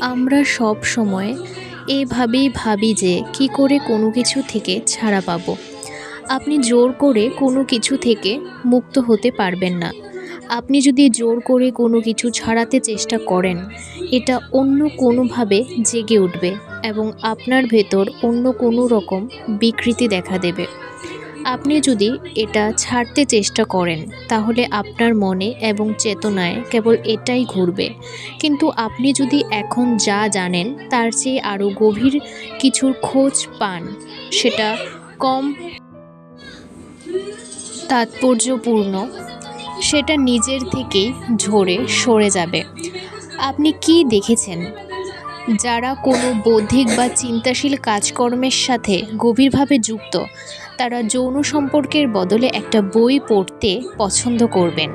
আমরা সব সময় এভাবেই ভাবি যে কী করে কোনো কিছু থেকে ছাড়া পাবো। আপনি জোর করে কোনো কিছু থেকে মুক্ত হতে পারবেন না। আপনি যদি জোর করে কোনো কিছু ছাড়াতে চেষ্টা করেন, এটা অন্য কোনোভাবে জেগে উঠবে এবং আপনার ভেতর অন্য কোনো রকম বিকৃতি দেখা দেবে। আপনি যদি এটা ছাড়তে চেষ্টা করেন, তাহলে আপনার মনে এবং চেতনায় কেবল এটাই ঘুরবে। কিন্তু আপনি যদি এখন যা জানেন, তার চেয়ে আরও গভীর কিছুর খোঁজ পান, সেটা কম তাৎপর্যপূর্ণ, সেটা নিজের থেকেই ঝরে সরে যাবে। আপনি কি দেখেছেন? যারা কোনো বৌদ্ধিক বা চিন্তাশীল কাজকর্মের সাথে গভীরভাবে যুক্ত, তারা যৌন সম্পর্কের বদলে একটা বই পড়তে পছন্দ করবেন।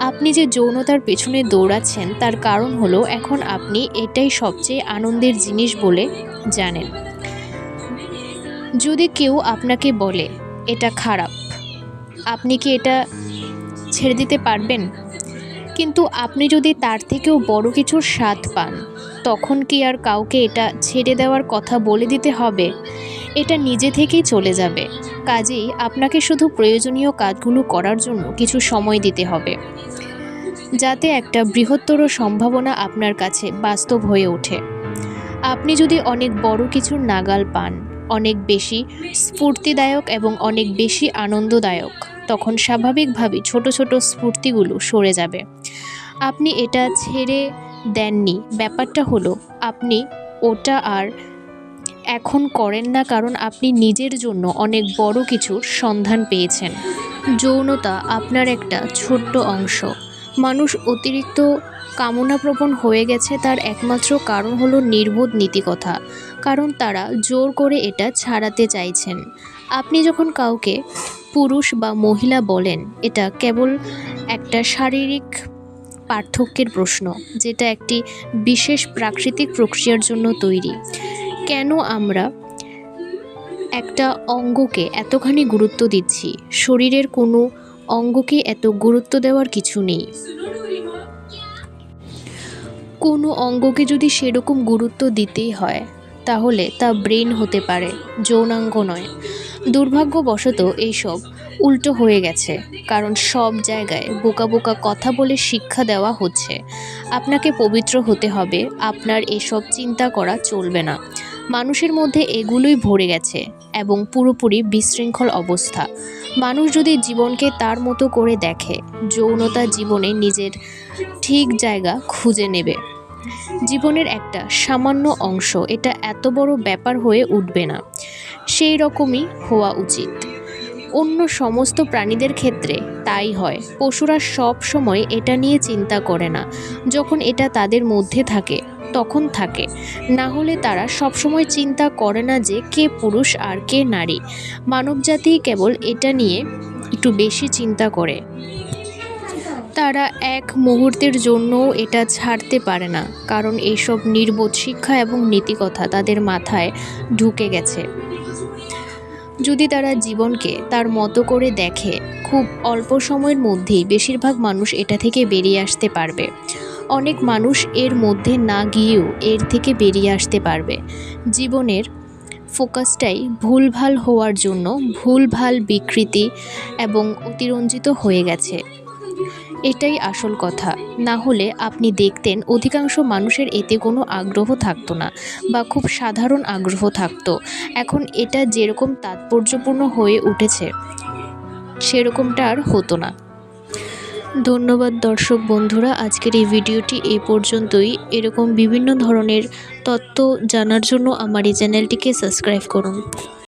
আপনি যে যৌনতার পেছনে দৌড়াচ্ছেন, তার কারণ হলো এখন আপনি এটাই সবচেয়ে আনন্দের জিনিস বলে জানেন। যদি কেউ আপনাকে বলে, এটা খারাপ আপনি কি এটা ছেড়ে দিতে পারবেন? কিন্তু আপনি যদি তার থেকেও বড় কিছুর স্বাদ পান, তখন কি আর কাউকে এটা ছেড়ে দেওয়ার কথা বলে দিতে হবে? এটা নিজে থেকেই চলে যাবে। কাজেই আপনাকে শুধু প্রয়োজনীয় কাজগুলো করার জন্য কিছু সময় দিতে হবে, যাতে একটা বৃহত্তর সম্ভাবনা আপনার কাছে বাস্তব হয়ে ওঠে। আপনি যদি অনেক বড় কিছুর নাগাল পান, অনেক বেশি স্ফূর্তিদায়ক এবং অনেক বেশি আনন্দদায়ক, তখন স্বাভাবিকভাবেই ছোট ছোট স্ফূর্তিগুলো সরে যাবে। আপনি এটা ছেড়ে দেননি। ব্যাপারটা হলো, আপনি ওটা আর এখন করেন না কারণ আপনি নিজের জন্য অনেক বড় কিছুর সন্ধান পেয়েছেন। যৌনতা আপনার একটা ছোট্ট অংশ। মানুষ অতিরিক্ত কামনাপ্রবণ হয়ে গেছে তার একমাত্র কারণ হলো নির্বোধ নীতিকথা, কারণ তারা জোর করে এটা ছাড়াতে চাইছেন। আপনি যখন কাউকে পুরুষ বা মহিলা বলেন, এটা কেবল একটা শারীরিক পার্থক্যের প্রশ্ন, যেটা একটি বিশেষ প্রাকৃতিক প্রক্রিয়ার জন্য তৈরি। কেন আমরা একটা অঙ্গকে এতখানি গুরুত্ব দিচ্ছি? শরীরের কোনো অঙ্গকে এত গুরুত্ব দেওয়ার কিছু নেই। কোনো অঙ্গকে যদি সেরকম গুরুত্ব দিতেই হয়, তাহলে তা ব্রেন হতে পারে, যৌনাঙ্গ নয়। দুর্ভাগ্যবশত এইসব উল্টো হয়ে গেছে, কারণ সব জায়গায় বোকা বোকা কথা বলে শিক্ষা দেওয়া হচ্ছে। আপনাকে পবিত্র হতে হবে, আপনার এসব চিন্তা করা চলবে না। মানুষের মধ্যে এগুলোই ভরে গেছে এবং পুরোপুরি বিশৃঙ্খল অবস্থা। মানুষ যদি জীবনকে তার মতো করে দেখে, যৌনতা জীবনে নিজের ঠিক জায়গা খুঁজে নেবে। জীবনের একটা সামান্য অংশ এটা এত বড় ব্যাপার হয়ে উঠবে না। সেই রকমই হওয়া উচিত। অন্য সমস্ত প্রাণীদের ক্ষেত্রে তাই হয়। পশুরা সব সময় এটা নিয়ে চিন্তা করে না। যখন এটা তাদের মধ্যে থাকে, তখন থাকে। না হলে তারা সবসময় চিন্তা করে না যে কে পুরুষ আর কে নারী। মানবজাতি কেবল এটা নিয়ে একটু বেশি চিন্তা করে। তারা এক মুহূর্তের জন্যও এটা ছাড়তে পারে না, কারণ এইসব নির্বোধ শিক্ষা এবং নীতিকথা তাদের মাথায় ঢুকে গেছে। যদি তারা জীবনকে তার মতো করে দেখে, খুব অল্প সময়ের মধ্যেই বেশিরভাগ মানুষ এটা থেকে বেরিয়ে আসতে পারবে। অনেক মানুষ এর মধ্যে না গিয়েও এর থেকে বেরিয়ে আসতে পারবে। জীবনের ফোকাসটাই ভুলভাল হওয়ার জন্য ভুলভাল বিকৃতি এবং অতিরঞ্জিত হয়ে গেছে। এটাই আসল কথা। না হলে আপনি দেখতেন অধিকাংশ মানুষের এতে কোনো আগ্রহ থাকতো না বা খুব সাধারণ আগ্রহ থাকতো। এখন এটা যেরকম তাৎপর্যপূর্ণ হয়ে উঠেছে, সেরকমটা আর হতো না। ধন্যবাদ দর্শক বন্ধুরা, আজকের এই ভিডিওটি এই পর্যন্তই। এরকম বিভিন্ন ধরনের তথ্য জানার জন্য আমার এই চ্যানেলটিকে সাবস্ক্রাইব করুন।